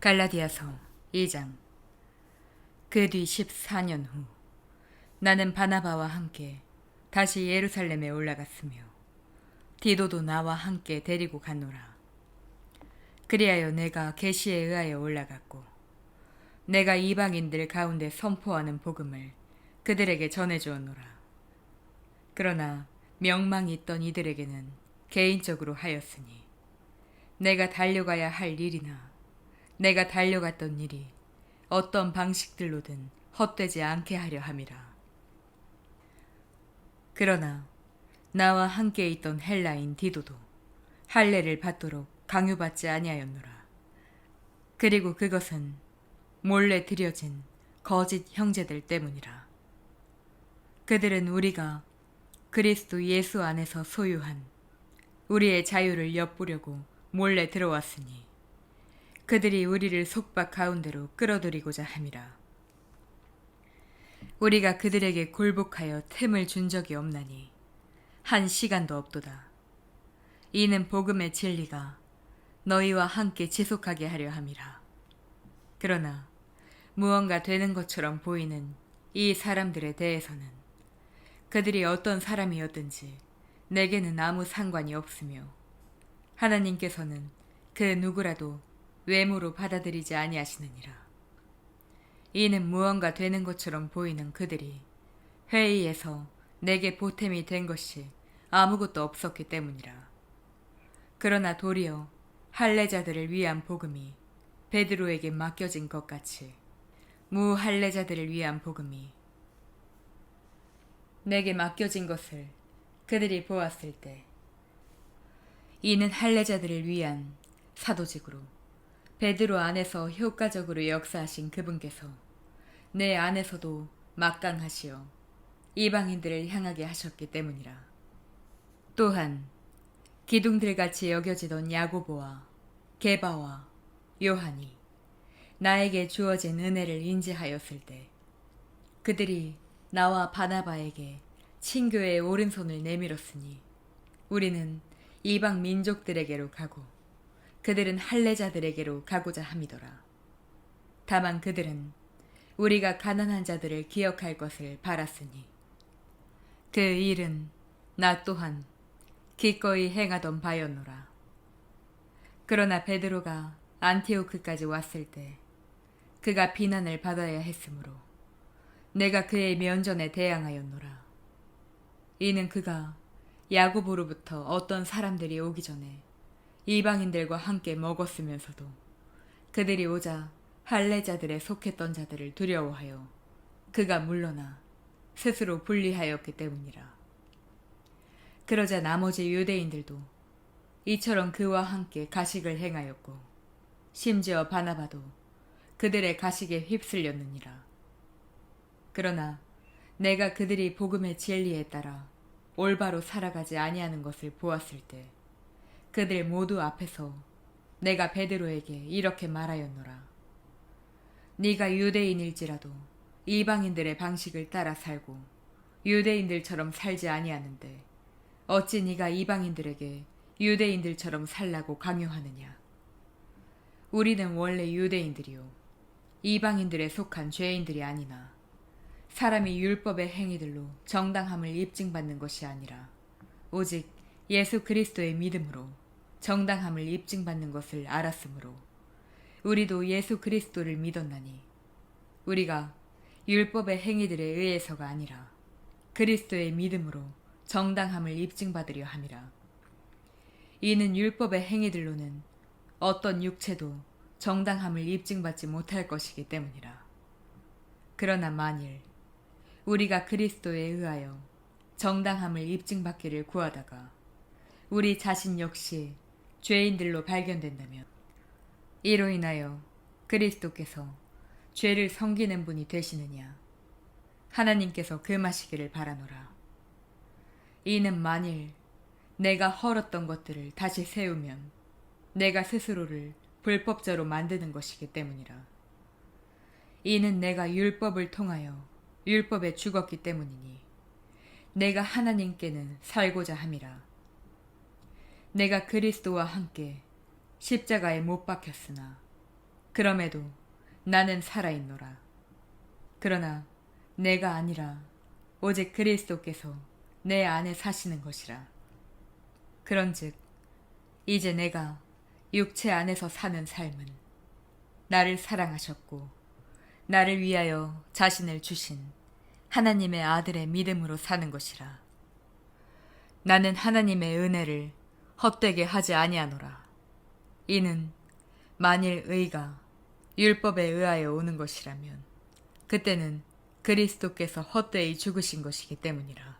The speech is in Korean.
갈라디아서 2장 그 뒤 14년 후 나는 바나바와 함께 다시 예루살렘에 올라갔으며 디도도 나와 함께 데리고 갔노라. 그리하여 내가 계시에 의하여 올라갔고 내가 이방인들 가운데 선포하는 복음을 그들에게 전해 주었노라. 그러나 명망이 있던 이들에게는 개인적으로 하였으니 내가 달려가야 할 일이나 내가 달려갔던 일이 어떤 방식들로든 헛되지 않게 하려 함이라. 그러나 나와 함께 있던 헬라인 디도도 할례를 받도록 강요받지 아니하였노라. 그리고 그것은 몰래 들여진 거짓 형제들 때문이라. 그들은 우리가 그리스도 예수 안에서 소유한 우리의 자유를 엿보려고 몰래 들어왔으니 그들이 우리를 속박 가운데로 끌어들이고자 함이라. 우리가 그들에게 굴복하여 틈을 준 적이 없나니 한 시간도 없도다. 이는 복음의 진리가 너희와 함께 지속하게 하려 함이라. 그러나 무언가 되는 것처럼 보이는 이 사람들에 대해서는 그들이 어떤 사람이었든지 내게는 아무 상관이 없으며 하나님께서는 그 누구라도 외모로 받아들이지 아니하시느니라. 이는 무언가 되는 것처럼 보이는 그들이 회의에서 내게 보탬이 된 것이 아무것도 없었기 때문이라. 그러나 도리어 할례자들을 위한 복음이 베드로에게 맡겨진 것 같이 무할례자들을 위한 복음이 내게 맡겨진 것을 그들이 보았을 때 이는 할례자들을 위한 사도직으로 베드로 안에서 효과적으로 역사하신 그분께서 내 안에서도 막강하시어 이방인들을 향하게 하셨기 때문이라. 또한 기둥들같이 여겨지던 야고보와 게바와 요한이 나에게 주어진 은혜를 인지하였을 때 그들이 나와 바나바에게 친교의 오른손을 내밀었으니 우리는 이방 민족들에게로 가고 그들은 할례자들에게로 가고자 함이더라. 다만 그들은 우리가 가난한 자들을 기억할 것을 바랐으니 그 일은 나 또한 기꺼이 행하던 바였노라. 그러나 베드로가 안티오크까지 왔을 때 그가 비난을 받아야 했으므로 내가 그의 면전에 대항하였노라. 이는 그가 야고보로부터 어떤 사람들이 오기 전에 이방인들과 함께 먹었으면서도 그들이 오자 할례자들에 속했던 자들을 두려워하여 그가 물러나 스스로 분리하였기 때문이라. 그러자 나머지 유대인들도 이처럼 그와 함께 가식을 행하였고 심지어 바나바도 그들의 가식에 휩쓸렸느니라. 그러나 내가 그들이 복음의 진리에 따라 올바로 살아가지 아니하는 것을 보았을 때 그들 모두 앞에서 내가 베드로에게 이렇게 말하였노라. 네가 유대인일지라도 이방인들의 방식을 따라 살고 유대인들처럼 살지 아니하는데 어찌 네가 이방인들에게 유대인들처럼 살라고 강요하느냐? 우리는 원래 유대인들이요 이방인들에 속한 죄인들이 아니나 사람이 율법의 행위들로 정당함을 입증받는 것이 아니라 오직 예수 그리스도의 믿음으로 정당함을 입증받는 것을 알았으므로 우리도 예수 그리스도를 믿었나니 우리가 율법의 행위들에 의해서가 아니라 그리스도의 믿음으로 정당함을 입증받으려 함이라. 이는 율법의 행위들로는 어떤 육체도 정당함을 입증받지 못할 것이기 때문이라. 그러나 만일 우리가 그리스도에 의하여 정당함을 입증받기를 구하다가 우리 자신 역시 죄인들로 발견된다면 이로 인하여 그리스도께서 죄를 섬기는 분이 되시느냐? 하나님께서 금하시기를 바라노라. 이는 만일 내가 헐었던 것들을 다시 세우면 내가 스스로를 불법자로 만드는 것이기 때문이라. 이는 내가 율법을 통하여 율법에 죽었기 때문이니 내가 하나님께는 살고자 함이라 내가 그리스도와 함께 십자가에 못 박혔으나 그럼에도 나는 살아있노라. 그러나 내가 아니라 오직 그리스도께서 내 안에 사시는 것이라. 그런즉 이제 내가 육체 안에서 사는 삶은 나를 사랑하셨고 나를 위하여 자신을 주신 하나님의 아들의 믿음으로 사는 것이라. 나는 하나님의 은혜를 헛되게 하지 아니하노라. 이는 만일 의가 율법에 의하여 오는 것이라면 그때는 그리스도께서 헛되이 죽으신 것이기 때문이라.